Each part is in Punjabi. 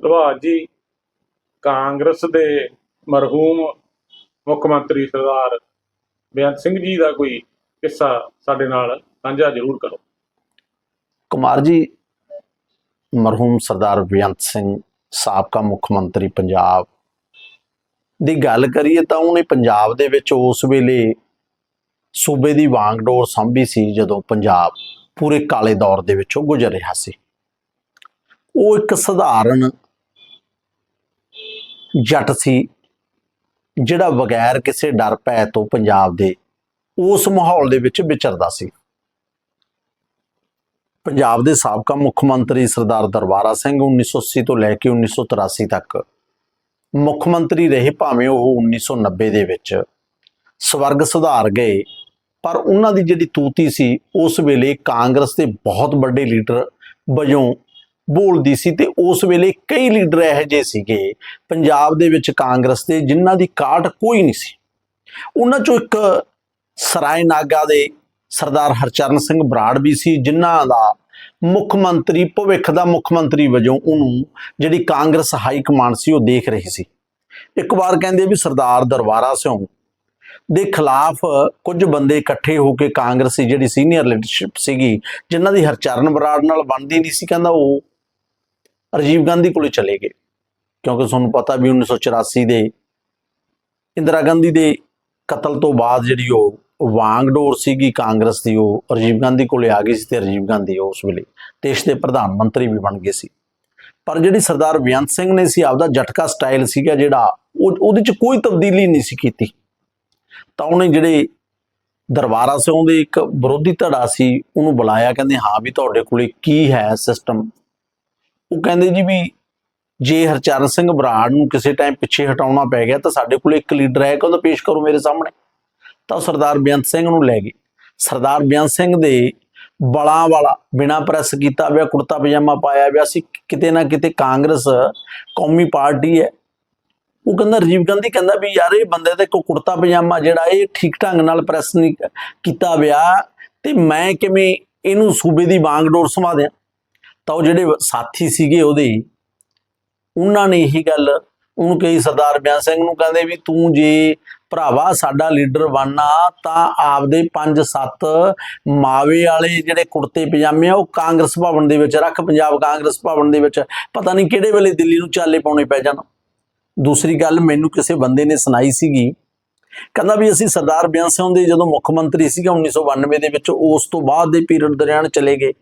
ਪ੍ਰਭਾਤ ਜੀ, ਕਾਂਗਰਸ ਦੇ ਮਰਹੂਮ ਮੁੱਖ ਮੰਤਰੀ ਸਰਦਾਰ ਬੇਅੰਤ ਸਿੰਘ ਜੀ ਦਾ ਕੋਈ ਕਿੱਸਾ ਸਾਡੇ ਨਾਲ ਸਾਂਝਾ ਜ਼ਰੂਰ ਕਰੋ। ਕੁਮਾਰ ਜੀ, ਮਰਹੂਮ ਸਰਦਾਰ ਬੇਅੰਤ ਸਿੰਘ, ਸਾਬਕਾ ਮੁੱਖ ਮੰਤਰੀ ਪੰਜਾਬ। ਦੀ ਗੱਲ ਕਰੀਏ ਤਾਂ ਉਹਨੇ ਪੰਜਾਬ ਦੇ ਵਿੱਚ ਉਸ ਵੇਲੇ ਸੂਬੇ ਦੀ ਵਾਂਗਡੋਰ ਸੰਭੀ ਸੀ ਜਦੋਂ ਪੰਜਾਬ ਪੂਰੇ ਕਾਲੇ ਦੌਰ ਦੇ ਵਿੱਚੋਂ ਗੁਜ਼ਰ ਰਿਹਾ ਸੀ। ਉਹ ਇੱਕ ਸਧਾਰਨ ਜੱਟ ਸੀ। ਜਿਹੜਾ ਬਗੈਰ ਕਿਸੇ ਡਰ, ਭੈ ਤੋਂ ਪੰਜਾਬ ਦੇ ਉਸ ਮਾਹੌਲ ਦੇ ਵਿੱਚ ਵਿਚਰਦਾ ਸੀ। ਪੰਜਾਬ ਦੇ ਸਾਬਕਾ ਮੁੱਖ ਮੰਤਰੀ ਸਰਦਾਰ ਦਰਬਾਰਾ ਸਿੰਘ 1980 ਤੋਂ ਲੈ ਕੇ 1983 ਤੱਕ। ਮੁੱਖ ਮੰਤਰੀ ਰਹੇ ਭਾਵੇਂ ਉਹ 1990 ਦੇ ਵਿੱਚ। ਸਵਰਗ ਸੁਧਾਰ ਗਏ, ਪਰ ਉਹਨਾਂ ਦੀ ਜਿਹੜੀ ਤੂਤੀ ਸੀ, ਉਸ ਵੇਲੇ ਕਾਂਗਰਸ ਦੇ ਬਹੁਤ ਵੱਡੇ ਲੀਡਰ ਵਜੋਂ ਬੋਲਦੀ ਸੀ ਤੇ ਉਸ ਵੇਲੇ ਕਈ ਲੀਡਰ ਇਹੋ ਜਿਹੇ ਸੀਗੇ ਪੰਜਾਬ ਦੇ ਵਿੱਚ ਕਾਂਗਰਸ ਦੇ ਜਿਨ੍ਹਾਂ ਦੀ ਕਾਟ ਕੋਈ ਨਹੀਂ ਸੀ। ਉਹਨਾਂ ਚੋਂ ਇੱਕ ਸਰਾਏ ਨਾਗਾ ਦੇ ਸਰਦਾਰ ਹਰਚਰਨ ਸਿੰਘ ਬਰਾੜ ਵੀ ਸੀ, ਜਿਨ੍ਹਾਂ ਦਾ ਮੁੱਖ ਮੰਤਰੀ, ਭਵਿੱਖ ਦਾ ਮੁੱਖ ਮੰਤਰੀ ਵਜੋਂ ਉਹਨੂੰ ਜਿਹੜੀ ਕਾਂਗਰਸ ਹਾਈ ਕਮਾਂਡ ਸੀ ਉਹ ਦੇਖ ਰਹੀ ਸੀ। ਇੱਕ ਵਾਰ ਕਹਿੰਦੇ ਵੀ ਸਰਦਾਰ ਦਰਬਾਰਾ ਸਿੰਘ ਦੇ ਖਿਲਾਫ ਕੁਝ ਬੰਦੇ ਇਕੱਠੇ ਹੋ ਕੇ ਕਾਂਗਰਸੀ ਜਿਹੜੀ ਸੀਨੀਅਰ ਲੀਡਰਸ਼ਿਪ ਸੀਗੀ, ਜਿਨ੍ਹਾਂ ਦੀ ਹਰਚਰਨ ਬਰਾੜ ਨਾਲ ਬਣਦੀ ਨਹੀਂ ਸੀ, ਕਹਿੰਦਾ ਉਹ ਰਾਜੀਵ ਗਾਂਧੀ ਕੋਲੇ ਚਲੇ ਗਏ। ਕਿਉਂਕਿ ਤੁਹਾਨੂੰ ਪਤਾ ਵੀ 1984 ਦੇ ਇੰਦਰਾ ਗਾਂਧੀ ਦੇ ਕਤਲ ਤੋਂ ਬਾਅਦ ਜਿਹੜੀ ਉਹ ਵਾਂਗਡੋਰ ਸੀਗੀ ਕਾਂਗਰਸ ਦੀ, ਉਹ ਰਾਜੀਵ ਗਾਂਧੀ ਕੋਲੇ ਆ ਗਈ ਸੀ ਤੇ ਰਾਜੀਵ ਗਾਂਧੀ ਉਸ ਵੇਲੇ ਦੇਸ਼ ਦੇ ਪ੍ਰਧਾਨ ਮੰਤਰੀ ਵੀ ਬਣ ਗਏ ਸੀ। ਪਰ ਜਿਹੜੀ ਸਰਦਾਰ ਬੇਅੰਤ ਸਿੰਘ ਨੇ ਸੀ, ਆਪਦਾ ਜਟਕਾ ਸਟਾਈਲ ਸੀਗਾ ਜਿਹੜਾ ਉਹ, ਉਹਦੇ ਚ ਕੋਈ ਤਬਦੀਲੀ ਨਹੀਂ ਸੀ ਕੀਤੀ। ਤਾਂ ਉਹਨੇ ਜਿਹੜੇ ਦਰਬਾਰਾ ਸਿੰਘ ਦੇ ਇੱਕ ਵਿਰੋਧੀ ਧੜਾ ਸੀ, ਉਹਨੂੰ ਬੁਲਾਇਆ, ਕਹਿੰਦੇ, ਹਾਂ ਵੀ ਤੁਹਾਡੇ ਕੋਲੇ ਕੀ ਹੈ ਸਿਸਟਮ ਉਹ ਕਹਿੰਦੇ ਜੀ ਵੀ ਜੇ ਹਰਚਰਨ ਸਿੰਘ ਬਰਾੜ ਨੂੰ ਕਿਸੇ ਟਾਈਮ ਪਿੱਛੇ ਹਟਾਉਣਾ ਪੈ ਗਿਆ ਤਾਂ ਸਾਡੇ ਕੋਲ ਇੱਕ ਲੀਡਰ ਹੈ ਕਹਿੰਦਾ ਪੇਸ਼ ਕਰੋ ਮੇਰੇ ਸਾਹਮਣੇ। ਤਾਂ ਉਹ ਸਰਦਾਰ ਬੇਅੰਤ ਸਿੰਘ ਨੂੰ ਲੈ ਗਏ। ਸਰਦਾਰ ਬੇਅੰਤ ਸਿੰਘ ਦੇ ਬਲਾਂ ਵਾਲਾ ਬਿਨਾ ਪ੍ਰੈਸ ਕੀਤਾ ਹੋਇਆ ਕੁੜਤਾ ਪਜਾਮਾ ਪਾਇਆ ਹੋਇਆ ਸੀ। ਕਿਤੇ ਨਾ ਕਿਤੇ ਕਾਂਗਰਸ ਕੌਮੀ ਪਾਰਟੀ ਹੈ। ਉਹ ਕਹਿੰਦਾ, ਰਾਜੀਵ ਗਾਂਧੀ ਕਹਿੰਦਾ ਵੀ ਯਾਰ ਇਹ ਬੰਦੇ ਤੇ ਕੋ ਕੁੜਤਾ ਪਜਾਮਾ ਜਿਹੜਾ ਇਹ ਠੀਕ ਢੰਗ ਨਾਲ ਪ੍ਰੈਸ ਨਹੀਂ ਕੀਤਾ ਹੋਇਆ ਤੇ ਮੈਂ ਕਿਵੇਂ ਇਹਨੂੰ ਸੂਬੇ ਦੀ ਬਾਂਗਡੋਰ ਸਮਾ ਦਿਆਂ ਤਾਂ ਉਹ ਜਿਹੜੇ ਸਾਥੀ ਸੀਗੇ ਉਹਦੇ, ਉਹਨਾਂ ਨੇ ਇਹੀ ਗੱਲ ਉਹਨੂੰ ਕਹੀ ਸਰਦਾਰ ਬਿਆਨ ਸਿੰਘ ਨੂੰ, ਕਹਿੰਦੇ ਵੀ ਤੂੰ ਜੇ ਭਰਾਵਾ ਸਾਡਾ ਲੀਡਰ ਬਣਨਾ ਤਾਂ ਆਪਦੇ 5-7 ਮਾਵੇ ਵਾਲੇ ਜਿਹੜੇ ਕੁੜਤੇ ਪਜਾਮੇ ਆ, ਉਹ ਕਾਂਗਰਸ ਭਵਨ ਦੇ ਵਿੱਚ ਰੱਖ, ਪੰਜਾਬ ਕਾਂਗਰਸ ਭਵਨ ਦੇ ਵਿੱਚ। ਪਤਾ ਨਹੀਂ ਕਿਹੜੇ ਵੇਲੇ ਦਿੱਲੀ ਨੂੰ ਚਾਲੇ ਪਾਉਣੇ ਪੈ ਜਾਣ। ਦੂਸਰੀ ਗੱਲ ਮੈਨੂੰ ਕਿਸੇ ਬੰਦੇ ਨੇ ਸੁਣਾਈ ਸੀਗੀ ਕਹਿੰਦਾ ਵੀ ਅਸੀਂ ਸਰਦਾਰ ਬਿਆਨ ਸਿੰਘ ਦੇ ਜਦੋਂ ਮੁੱਖ ਮੰਤਰੀ ਸੀਗਾ 1992 ਦੇ ਵਿੱਚ, ਉਸ ਤੋਂ ਬਾਅਦ ਦੇ ਪੀਰੀਅਡ ਦੌਰਾਨ ਚਲੇ ਗਏ।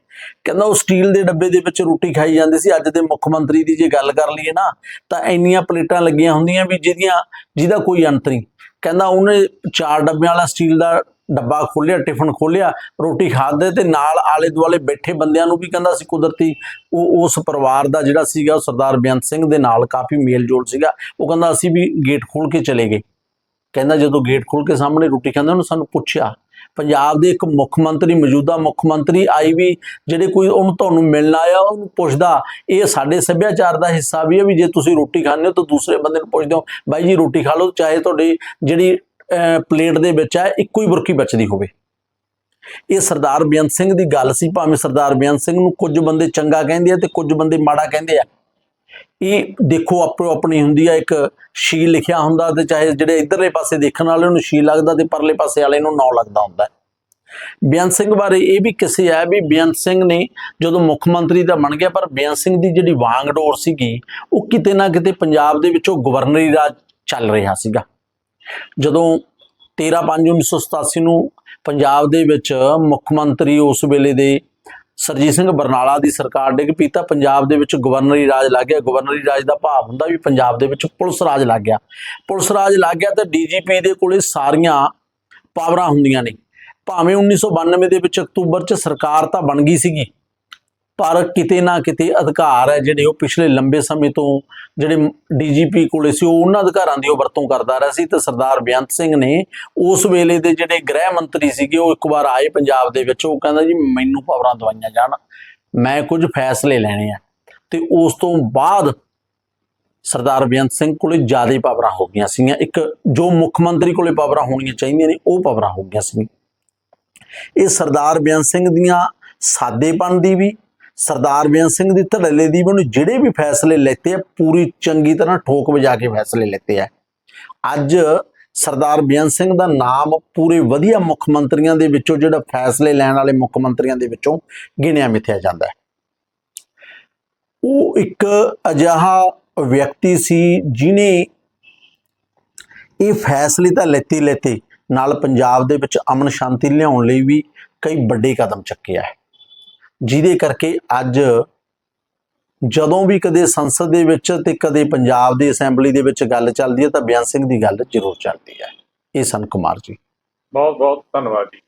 ਕਹਿੰਦਾ ਉਹ ਸਟੀਲ ਦੇ ਡੱਬੇ ਦੇ ਵਿੱਚ ਰੋਟੀ ਖਾਈ ਜਾਂਦੀ ਸੀ। ਅੱਜ ਦੇ ਮੁੱਖ ਮੰਤਰੀ ਦੀ ਜੇ ਗੱਲ ਕਰ ਲਈਏ ਨਾ, ਤਾਂ ਇੰਨੀਆਂ ਪਲੇਟਾਂ ਲੱਗੀਆਂ ਹੁੰਦੀਆਂ ਵੀ ਜਿਹਦੀਆਂ, ਜਿਹਦਾ ਕੋਈ ਅੰਤ ਨਹੀਂ। ਕਹਿੰਦਾ ਉਹਨੇ ਚਾਰ ਡੱਬਿਆਂ ਵਾਲਾ ਸਟੀਲ ਦਾ ਡੱਬਾ ਖੋਲਿਆ ਟਿਫਨ ਖੋਲਿਆ ਰੋਟੀ ਖਾਦੇ ਤੇ ਨਾਲ ਆਲੇ ਦੁਆਲੇ ਬੈਠੇ ਬੰਦਿਆਂ ਨੂੰ ਵੀ ਕਹਿੰਦਾ ਸੀ ਕੁਦਰਤੀ, ਉਹ ਉਸ ਪਰਿਵਾਰ ਦਾ ਜਿਹੜਾ ਸੀਗਾ ਉਹ ਸਰਦਾਰ ਬੇਅੰਤ ਸਿੰਘ ਦੇ ਨਾਲ ਕਾਫੀ ਮੇਲ ਜੋਲ ਸੀਗਾ। ਉਹ ਕਹਿੰਦਾ ਅਸੀਂ ਵੀ ਗੇਟ ਖੋਲ ਕੇ ਚਲੇ ਗਏ। ਕਹਿੰਦਾ ਜਦੋਂ ਗੇਟ ਖੋਲ ਕੇ ਸਾਹਮਣੇ ਰੋਟੀ ਖਾਂਦਾ ਉਹਨੂੰ ਸਾਨੂੰ ਪੁੱਛਿਆ। ਪੰਜਾਬ ਦੇ ਇੱਕ ਮੁੱਖ ਮੰਤਰੀ, ਮੌਜੂਦਾ ਮੁੱਖ ਮੰਤਰੀ ਆਈ ਵੀ, ਜਿਹੜੇ ਕੋਈ ਉਹਨੂੰ ਤੁਹਾਨੂੰ ਮਿਲਣ ਆਇਆ, ਉਹਨੂੰ ਪੁੱਛਦਾ, ਇਹ ਸਾਡੇ ਸੱਭਿਆਚਾਰ ਦਾ ਹਿੱਸਾ ਵੀ ਹੈ ਵੀ ਜੇ ਤੁਸੀਂ ਰੋਟੀ ਖਾਂਦੇ ਹੋ ਤਾਂ ਦੂਸਰੇ ਬੰਦੇ ਨੂੰ ਪੁੱਛਦੇ ਹੋ, ਬਾਈ ਜੀ ਰੋਟੀ ਖਾ ਲਓ, ਚਾਹੇ ਤੁਹਾਡੀ ਜਿਹੜੀ ਪਲੇਟ ਦੇ ਵਿੱਚ ਹੈ, ਇੱਕੋ ਹੀ ਬੁਰਕੀ ਬਚਦੀ ਹੋਵੇ। ਇਹ ਸਰਦਾਰ ਬੇਅੰਤ ਸਿੰਘ ਦੀ ਗੱਲ ਸੀ, ਭਾਵੇਂ ਸਰਦਾਰ ਬੇਅੰਤ ਸਿੰਘ ਨੂੰ ਕੁਝ ਬੰਦੇ ਚੰਗਾ ਕਹਿੰਦੇ ਆ ਤੇ ਕੁਝ ਬੰਦੇ ਮਾੜਾ ਕਹਿੰਦੇ ਆ। ਇਹ ਦੇਖੋ ਆਪੋ ਆਪਣੀ ਹੁੰਦੀ ਆ, ਇੱਕ ਸ਼ੀ ਲਿਖਿਆ ਹੁੰਦਾ ਤੇ ਚਾਹੇ ਜਿਹੜੇ ਇਧਰਲੇ ਪਾਸੇ ਦੇਖਣ ਵਾਲੇ ਨੂੰ ਸ਼ੀ ਲੱਗਦਾ ਤੇ ਪਰਲੇ ਪਾਸੇ ਵਾਲੇ ਨੂੰ ਨੌ ਲੱਗਦਾ ਹੁੰਦਾ। ਬੇਅੰਤ ਸਿੰਘ ਬਾਰੇ ਇਹ ਵੀ ਕਿਸੇ ਹੈ ਵੀ ਬੇਅੰਤ ਸਿੰਘ ਨੇ ਜਦੋਂ ਮੁੱਖ ਮੰਤਰੀ ਦਾ ਬਣ ਗਿਆ, ਪਰ ਬੇਅੰਤ ਸਿੰਘ ਦੀ ਜਿਹੜੀ ਵਾਂਗਡੋਰ ਸੀਗੀ, ਉਹ ਕਿਤੇ ਨਾ ਕਿਤੇ ਪੰਜਾਬ ਦੇ ਵਿੱਚੋਂ ਗਵਰਨਰੀ ਰਾਜ ਚੱਲ ਰਿਹਾ ਸੀਗਾ। ਜਦੋਂ 13/5/1987 ਨੂੰ ਪੰਜਾਬ ਦੇ ਵਿੱਚ ਮੁੱਖ ਮੰਤਰੀ ਉਸ ਵੇਲੇ ਦੇ ਸਰਜੀਤ ਸਿੰਘ ਬਰਨਾਲਾ ਦੀ ਸਰਕਾਰ ਡਿੱਗ ਪਈ ਤਾਂ ਪੰਜਾਬ ਦੇ ਵਿੱਚ ਗਵਰਨਰੀ ਰਾਜ ਲੱਗ ਗਿਆ। ਗਵਰਨਰੀ ਰਾਜ ਦਾ ਭਾਵ ਹੁੰਦਾ ਵੀ ਪੰਜਾਬ ਦੇ ਵਿੱਚ ਪੁਲਿਸ ਰਾਜ ਲੱਗ ਗਿਆ। ਪੁਲਿਸ ਰਾਜ ਲੱਗ ਗਿਆ ਤਾਂ ਡੀਜੀਪੀ ਦੇ ਕੋਲੇ ਸਾਰੀਆਂ ਪਾਵਰਾਂ ਹੁੰਦੀਆਂ ਨੇ। ਭਾਵੇਂ 1992 ਦੇ ਵਿੱਚ ਅਕਤੂਬਰ 'ਚ ਸਰਕਾਰ ਤਾਂ ਬਣ ਗਈ ਸੀਗੀ ਪਰ ਕਿਤੇ ਨਾ ਕਿਤੇ ਅਧਿਕਾਰ ਹੈ ਜਿਹੜੇ ਉਹ ਪਿਛਲੇ ਲੰਬੇ ਸਮੇਂ ਤੋਂ ਜਿਹੜੇ ਡੀਜੀਪੀ ਕੋਲੇ ਸੀ, ਉਹ ਉਹਨਾਂ ਅਧਿਕਾਰਾਂ ਦੀ ਉਹ ਵਰਤੋਂ ਕਰਦਾ ਰਿਹਾ ਸੀ ਤੇ ਸਰਦਾਰ ਬੇਅੰਤ ਸਿੰਘ ਨੇ ਉਸ ਵੇਲੇ ਦੇ ਜਿਹੜੇ ਗ੍ਰਹਿ ਮੰਤਰੀ ਸੀਗੇ, ਉਹ ਇੱਕ ਵਾਰ ਆਏ ਪੰਜਾਬ ਦੇ ਵਿੱਚ, ਉਹ ਕਹਿੰਦਾ ਜੀ ਮੈਨੂੰ ਪਾਵਰਾਂ ਦਵਾਈਆਂ ਜਾਣ, ਮੈਂ ਕੁਝ ਫੈਸਲੇ ਲੈਣੇ ਆ। ਤੇ ਉਸ ਤੋਂ ਬਾਅਦ ਸਰਦਾਰ ਬੇਅੰਤ ਸਿੰਘ ਕੋਲੇ ਜ਼ਿਆਦਾ ਪਾਵਰਾਂ ਹੋ ਗਈਆਂ ਸੀਗੀਆਂ। ਇੱਕ ਜੋ ਮੁੱਖ ਮੰਤਰੀ ਕੋਲੇ ਪਾਵਰਾਂ ਹੋਣੀਆਂ ਚਾਹੀਦੀਆਂ ਨੇ, ਉਹ ਪਾਵਰਾਂ ਹੋ ਗਈਆਂ ਸੀ ਇਹ ਸਰਦਾਰ ਬੇਅੰਤ ਸਿੰਘ ਦੀਆਂ ਸਾਦੇਪਣ ਦੀ ਵੀ ਸਰਦਾਰ ਬੇਅੰਤ ਸਿੰਘ ਦੀ ਧੜੱਲੇ ਦੀ ਵੀ ਉਹਨੇ ਜਿਹੜੇ ਵੀ ਫੈਸਲੇ ਲੈਤੇ ਆ, ਪੂਰੀ ਚੰਗੀ ਤਰ੍ਹਾਂ ਠੋਕ ਵਜਾ ਕੇ ਫੈਸਲੇ ਲੈਤੇ ਆ। ਅੱਜ ਸਰਦਾਰ ਬੇਅੰਤ ਸਿੰਘ ਦਾ ਨਾਮ ਪੂਰੇ ਵਧੀਆ ਮੁੱਖ ਮੰਤਰੀਆਂ ਦੇ ਵਿੱਚੋਂ ਜਿਹੜਾ ਫੈਸਲੇ ਲੈਣ ਵਾਲੇ ਮੁੱਖ ਮੰਤਰੀਆਂ ਦੇ ਵਿੱਚੋਂ ਗਿਣਿਆ ਮਿਥਿਆ ਜਾਂਦਾ ਹੈ। ਉਹ ਇੱਕ ਅਜਿਹਾ ਵਿਅਕਤੀ ਸੀ ਜਿਨੇ ਇਹ ਫੈਸਲੇ ਤਾਂ ਲੈਤੇ ਹੀ ਲੈਤੇ ਨਾਲ ਪੰਜਾਬ ਦੇ ਵਿੱਚ ਅਮਨ ਸ਼ਾਂਤੀ ਲਿਆਉਣ ਲਈ ਵੀ ਕਈ ਵੱਡੇ ਕਦਮ ਚੱਕਿਆ ਹੈ ਜਿਹਦੇ ਕਰਕੇ ਅੱਜ ਜਦੋਂ ਵੀ ਕਦੇ ਸੰਸਦ ਦੇ ਵਿੱਚ ਤੇ ਕਦੇ ਪੰਜਾਬ ਦੀ ਅਸੈਂਬਲੀ ਦੇ ਵਿੱਚ ਗੱਲ ਚੱਲਦੀ ਹੈ ਤਾਂ ਬਿਆਨ ਸਿੰਘ ਦੀ ਗੱਲ ਜ਼ਰੂਰ ਚੱਲਦੀ ਹੈ। ਇਹ ਸਨ ਕੁਮਾਰ ਜੀ। ਬਹੁਤ ਬਹੁਤ ਧੰਨਵਾਦ ਜੀ।